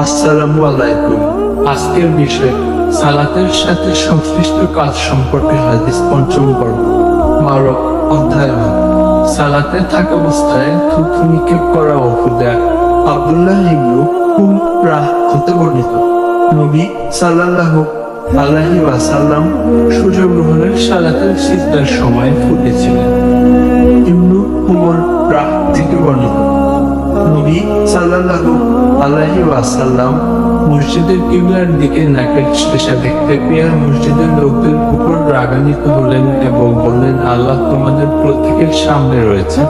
আসসালামু আলাইকুম। আজকের বিষয় সালাতের সাথে সংশ্লিষ্ট কাজ সম্পর্কে হাদিস পঞ্চম পর্ব। বারো অধ্যায় সালাতে থাকা অবস্থায় থুতু নিক্ষেপ করা ও হুদা আব্দুল্লাহ ইবনু কুমরাহ হতে বর্ণিত। নবী সাল্লাল্লাহু আলাইহি ওয়াসাল্লাম সূর্যগ্রহণের সালাতের সিজদার সময় ফুটেছিলেন। ইবনু উমর রাহ থেকে বর্ণিত। নবী সাল্লাল্লাহু আলাইহি ওয়াসাল্লাম মসজিদের কিবলার দিকে নাকের পেশা দেখতে পেয়ে মসজিদের লোকদের উপর রাগান্বিত হলেন এবং বললেন, আল্লাহ তোমাদের প্রত্যেকের সামনে রয়েছেন।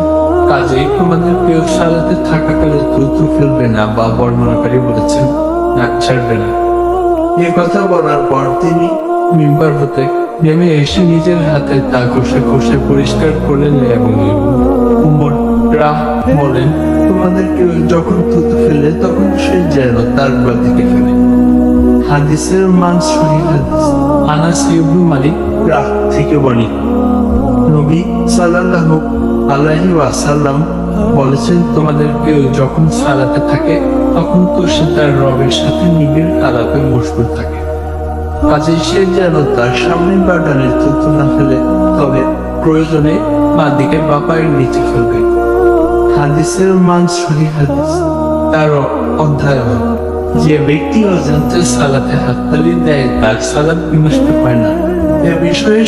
কাজেই তোমাদের প্রিয় সালাতে থাকাকালে দ্রুত ফেলবে না বা বর্ণনাকারী বলেছেন ছাড়বে না। এ কথা বলার পর তিনি মিম্বার হতে নেমে এসে নিজের হাতে তা ঘষে ঘষে পরিষ্কার করলেন এবং যখন থুতু ফেলে তখন সে যেন তার ফেলে হাদিসের মান হাদিস। আনাস ইবনু মালিক। রাহ থেকে বর্ণিত নবী সাল্লাল্লাহু আলাইহি ওয়াসাল্লাম বলেছেন তোমাদের কেউ যখন সালাতে থাকে তখন তো সে তার রবের সাথে নিবিড় আলাপে মশগুল থাকে। কাজে সে যেন তার সামনে বা ডানের থুতু না ফেলে তবে প্রয়োজনে বা দিকে বা পায়ের নিচে ফেলবে মান তেরো অধ্যায় যে ব্যক্তি সালাতে হাততালি দেয়, তার সালাত না। এ বিষয়ে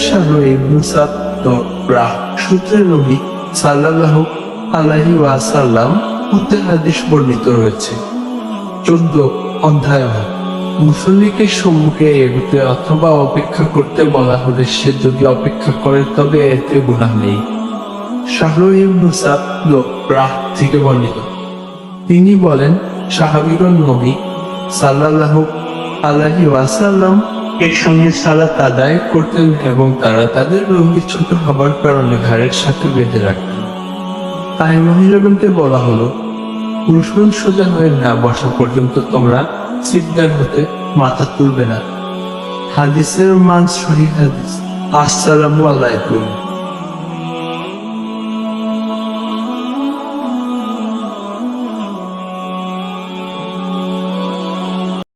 সূত্রে নবী সাল্লাল্লাহু আলাইহি ওয়াসাল্লাম উত্তর হাদিস বর্ণিত রয়েছে। চোদ্দ অধ্যায়। মুসল্লিকে সম্মুখে এগুতে অথবা অপেক্ষা করতে বলা হলে সে যদি অপেক্ষা করে, তবে এতে গুণা নেই। থেকে বর্ণিত। তিনি বলেন সাহাবিগণ নবী সাল্লাল্লাহু আলাইহি ওয়াসাল্লাম এর সঙ্গে সালাত আদায় করতেন এবং তারা তাদের লঙ্গি ছোট হবার কারণে ঘাড়ের সাথে বেঁধে রাখতেন। তাই মহিলাগণকে বলা হলো, পুরুষগণ সোজা হয়ে না বসা পর্যন্ত তোমরা সিদ্ধার হতে মাথা তুলবে না। হাদিসের মান সহি হাদিস। আসসালামু আলাইকুম।